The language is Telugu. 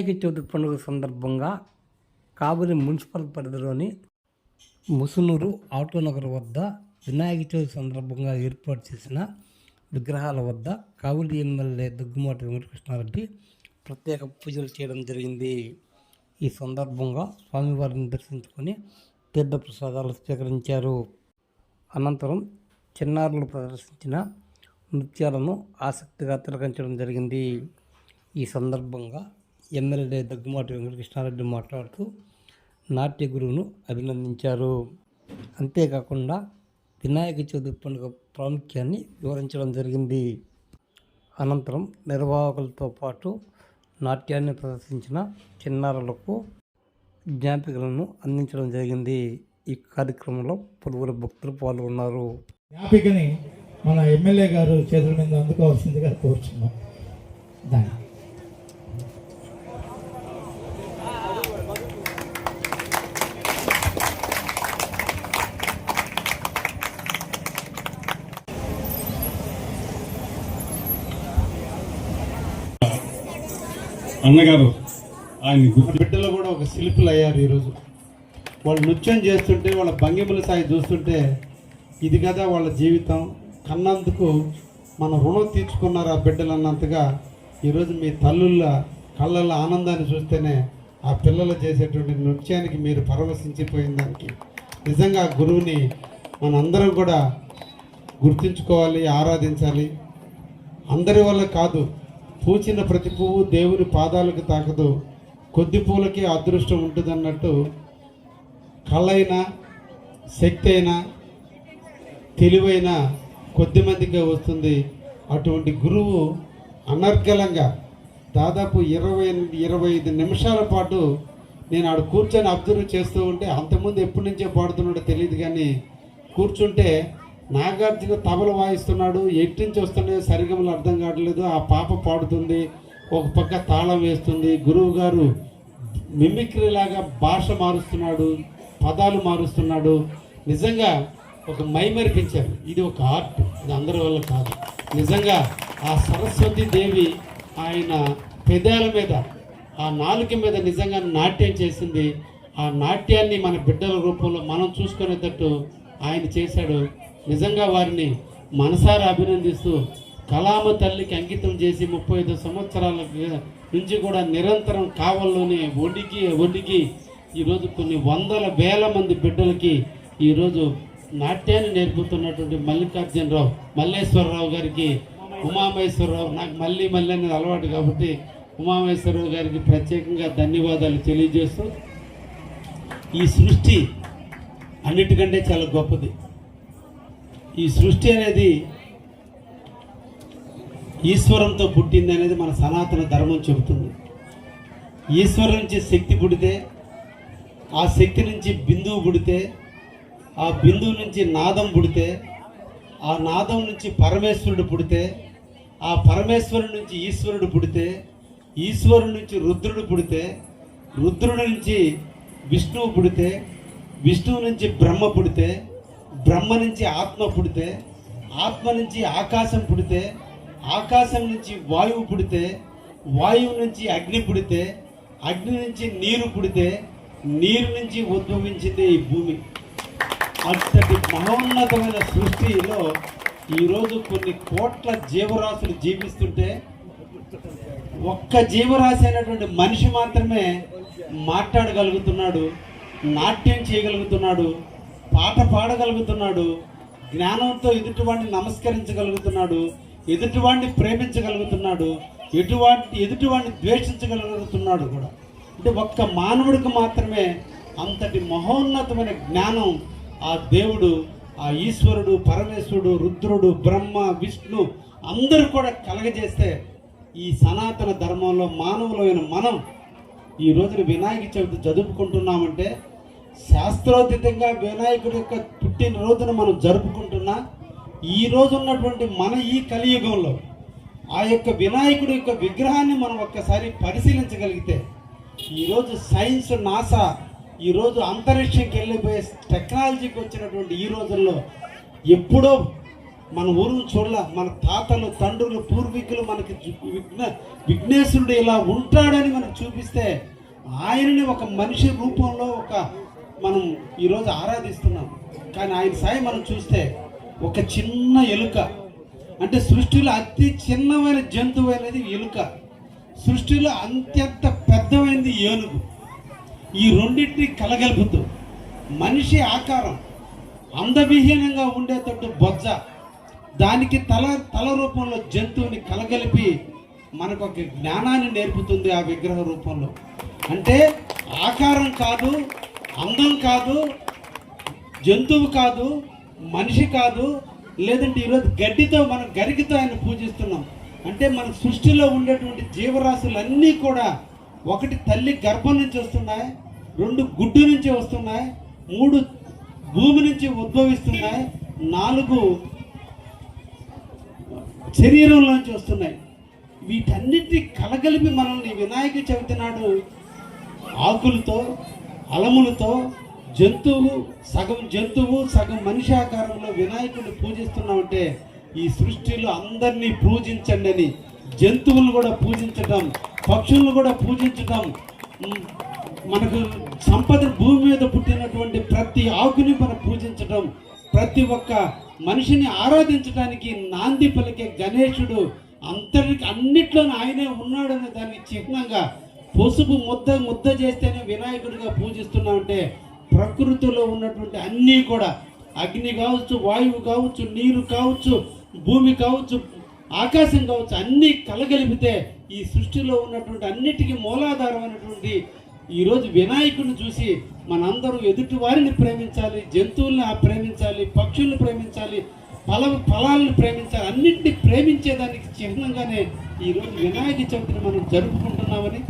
వినాయక చవితి పండుగ సందర్భంగా కాబూలి మున్సిపల్ పరిధిలోని ముసునూరు ఆటోనగర్ వద్ద వినాయక చవితి సందర్భంగా ఏర్పాటు చేసిన విగ్రహాల వద్ద కావులి ఎమ్మెల్యే దగ్గుమాటి వెంకటకృష్ణారెడ్డి ప్రత్యేక పూజలు చేయడం జరిగింది. ఈ సందర్భంగా స్వామివారిని దర్శించుకొని తీర్థప్రసాదాలు స్వీకరించారు. అనంతరం చిన్నారులు ప్రదర్శించిన నృత్యాలను ఆసక్తిగా తిలకించడం జరిగింది. ఈ సందర్భంగా ఎమ్మెల్యే దగ్గుమాటి వెంకటకృష్ణారెడ్డి మాట్లాడుతూ నాట్య గురువును అభినందించారు. అంతేకాకుండా వినాయక చవితి పండుగ ప్రాముఖ్యాన్ని వివరించడం జరిగింది. అనంతరం నిర్వాహకులతో పాటు నాట్యాన్ని ప్రదర్శించిన చిన్నారులకు జ్ఞాపికలను అందించడం జరిగింది. ఈ కార్యక్రమంలో పలువురు భక్తులు పాల్గొన్నారు. జ్ఞాపికని మన ఎమ్మెల్యే గారు చేతుల మీద అందుకోవాల్సిందిగా కోరుచున్నాం. దాన్ని అన్నగారు ఆయన బిడ్డలు కూడా ఒక శిల్పులు అయ్యారు ఈరోజు. వాళ్ళు నృత్యం చేస్తుంటే వాళ్ళ భంగిమల సాయి చూస్తుంటే ఇది కదా వాళ్ళ జీవితం కన్నందుకు మన రుణం తీర్చుకున్నారు ఆ బిడ్డలు అన్నంతగా ఈరోజు మీ తల్లుళ్ళ కళ్ళల్లో ఆనందాన్ని చూస్తేనే ఆ పిల్లలు చేసేటువంటి నృత్యానికి మీరు పరవశించిపోయిన దానికి. నిజంగా ఆ గురువుని మనందరం కూడా గుర్తుంచుకోవాలి ఆరాధించాలి. అందరి వల్ల కాదు పూచిన ప్రతి పువ్వు దేవుని పాదాలకు తాకదు. కొద్ది పూలకి అదృష్టం ఉంటుంది అన్నట్టు కళ్ళైన శక్తి అయినా తెలివైన కొద్ది మందికే వస్తుంది. అటువంటి గురువు అనర్గలంగా దాదాపు ఇరవై ఇరవై ఐదు నిమిషాల పాటు నేను ఆడు కూర్చొని అబ్జర్వ్ చేస్తూ ఉంటే అంతకుముందు ఎప్పటి నుంచో పాడుతున్నాడో తెలియదు కానీ కూర్చుంటే నాగార్జున తబల వాయిస్తున్నాడు. ఎటు నుంచి వస్తున్నాయో సరిగమలు అర్థం కావట్లేదు. ఆ పాప పాడుతుంది. ఒక పక్క తాళం వేస్తుంది. గురువు గారు మిమిక్రీ లాగా భాష మారుస్తున్నాడు. పదాలు మారుస్తున్నాడు. నిజంగా ఒక మైమరిపించారు. ఇది ఒక ఆర్ట్. ఇది అందరి వల్ల కాదు. నిజంగా ఆ సరస్వతి దేవి ఆయన పెదాల మీద ఆ నాలుక మీద నిజంగా నాట్యం చేసింది. ఆ నాట్యాన్ని మన బిడ్డల రూపంలో మనం చూసుకునేటట్టు ఆయన చేశాడు. నిజంగా వారిని మనసారా అభినందిస్తూ కలామ తల్లికి అంకితం చేసి ముప్పై ఐదు సంవత్సరాల నుంచి కూడా నిరంతరం కావల్లోనే ఒడికి ఒడికి ఈరోజు కొన్ని వందల వేల మంది బిడ్డలకి ఈరోజు నాట్యాన్ని నేర్పుతున్నటువంటి మల్లికార్జునరావు మల్లేశ్వరరావు గారికి ఉమామహేశ్వరరావు నాకు మళ్ళీ మళ్ళీ అనేది అలవాటు కాబట్టి ఉమామేశ్వరరావు గారికి ప్రత్యేకంగా ధన్యవాదాలు తెలియజేస్తూ ఈ సృష్టి అన్నిటికంటే చాలా గొప్పది. ఈ సృష్టి అనేది ఈశ్వరంతో పుట్టింది అనేది మన సనాతన ధర్మం చెబుతుంది. ఈశ్వరం నుంచి శక్తి పుడితే ఆ శక్తి నుంచి బిందువు పుడితే ఆ బిందువు నుంచి నాదం పుడితే ఆ నాదం నుంచి పరమేశ్వరుడు పుడితే ఆ పరమేశ్వరుడు నుంచి ఈశ్వరుడు పుడితే ఈశ్వరుడు నుంచి రుద్రుడు పుడితే రుద్రుడి నుంచి విష్ణువు పుడితే విష్ణువు నుంచి బ్రహ్మ పుడితే బ్రహ్మ నుంచి ఆత్మ పుడితే ఆత్మ నుంచి ఆకాశం పుడితే ఆకాశం నుంచి వాయువు పుడితే వాయువు నుంచి అగ్ని పుడితే అగ్ని నుంచి నీరు పుడితే నీరు నుంచి ఉద్భవించింది ఈ భూమి. అంతటి మహోన్నతమైన సృష్టిలో ఈరోజు కొన్ని కోట్ల జీవరాశులు జీవిస్తుంటే ఒక్క జీవరాశి అయినటువంటి మనిషి మాత్రమే మాట్లాడగలుగుతున్నాడు నాట్యం చేయగలుగుతున్నాడు పాట పాడగలుగుతున్నాడు జ్ఞానంతో ఎదుటివాడిని నమస్కరించగలుగుతున్నాడు ఎదుటివాడిని ప్రేమించగలుగుతున్నాడు ఎటువంటి ఎదుటివాడిని ద్వేషించగలుగుతున్నాడు కూడా. అంటే ఒక్క మానవుడికి మాత్రమే అంతటి మహోన్నతమైన జ్ఞానం ఆ దేవుడు ఆ ఈశ్వరుడు పరమేశ్వరుడు రుద్రుడు బ్రహ్మ విష్ణు అందరూ కూడా కలగజేస్తే ఈ సనాతన ధర్మంలో మానవులైన మనం ఈ రోజున వినాయక చవితి చదువుకుంటున్నామంటే శాస్త్రోచితంగా వినాయకుడి యొక్క పుట్టినరోజున మనం జరుపుకుంటున్నా ఈ రోజు ఉన్నటువంటి మన ఈ కలియుగంలో ఆ యొక్క వినాయకుడి యొక్క విగ్రహాన్ని మనం ఒక్కసారి పరిశీలించగలిగితే ఈరోజు సైన్స్ నాసా ఈరోజు అంతరిక్షంకి వెళ్ళిపోయే టెక్నాలజీకి వచ్చినటువంటి ఈ రోజుల్లో ఎప్పుడో మన ఊరును చూడాల మన తాతలు తండ్రులు పూర్వీకులు మనకి విఘ్న విఘ్నేశ్వరుడు ఇలా ఉంటాడని మనకు చూపిస్తే ఆయనని ఒక మనిషి రూపంలో ఒక మనం ఈరోజు ఆరాధిస్తున్నాం. కానీ ఆయన సాయి మనం చూస్తే ఒక చిన్న ఎలుక. అంటే సృష్టిలో అతి చిన్నమైన జంతువు అనేది ఎలుక. సృష్టిలో అత్యంత పెద్దమైనది ఏనుగు. ఈ రెండింటిని కలగలుపుతూ మనిషి ఆకారం అందవిహీనంగా ఉండేటట్టు బొజ్జ. దానికి తల తల రూపంలో జంతువుని కలగలిపి మనకు ఒక జ్ఞానాన్ని నేర్పుతుంది ఆ విగ్రహ రూపంలో. అంటే ఆకారం కాదు అందం కాదు జంతువు కాదు మనిషి కాదు లేదంటే ఈరోజు గడ్డితో మనం గరికితో ఆయన పూజిస్తున్నాం. అంటే మన సృష్టిలో ఉండేటువంటి జీవరాశులన్నీ కూడా ఒకటి తల్లి గర్భం నుంచి వస్తున్నాయి రెండు గుడ్డు నుంచి వస్తున్నాయి మూడు భూమి నుంచి ఉద్భవిస్తున్నాయి నాలుగు శరీరంలోంచి వస్తున్నాయి. వీటన్నిటిని కలగలిపి మనల్ని వినాయక చవితి నాడు ఆకులతో అలములతో జంతువు సగం జంతువు సగం మనిషి ఆకారంలో వినాయకుడిని పూజిస్తున్నామంటే ఈ సృష్టిలో అందరినీ పూజించండి అని జంతువులను కూడా పూజించటం పక్షులను కూడా పూజించటం మనకు సంపద భూమి మీద పుట్టినటువంటి ప్రతి ఆకుని మనం పూజించటం ప్రతి ఒక్క మనిషిని ఆరాధించడానికి నాంది పలికే గణేశుడు అంతటికి అన్నిట్లోనూ ఆయనే ఉన్నాడనే దానికి చిహ్నంగా పసుపు ముద్ద ముద్ద చేస్తేనే వినాయకుడిగా పూజిస్తున్నామంటే ప్రకృతిలో ఉన్నటువంటి అన్నీ కూడా. అగ్ని కావచ్చు వాయువు కావచ్చు నీరు కావచ్చు భూమి కావచ్చు ఆకాశం కావచ్చు అన్నీ కలగలిపితే ఈ సృష్టిలో ఉన్నటువంటి అన్నిటికీ మూలాధారమైనటువంటి ఈరోజు వినాయకుడిని చూసి మనందరూ ఎదుటి వారిని ప్రేమించాలి జంతువుల్ని ఆ ప్రేమించాలి పక్షుల్ని ప్రేమించాలి ఫల ఫలాలను ప్రేమించాలి అన్నింటినీ ప్రేమించేదానికి చిహ్నంగానే ఈరోజు వినాయక చవితిని మనం జరుపుకుంటున్నామని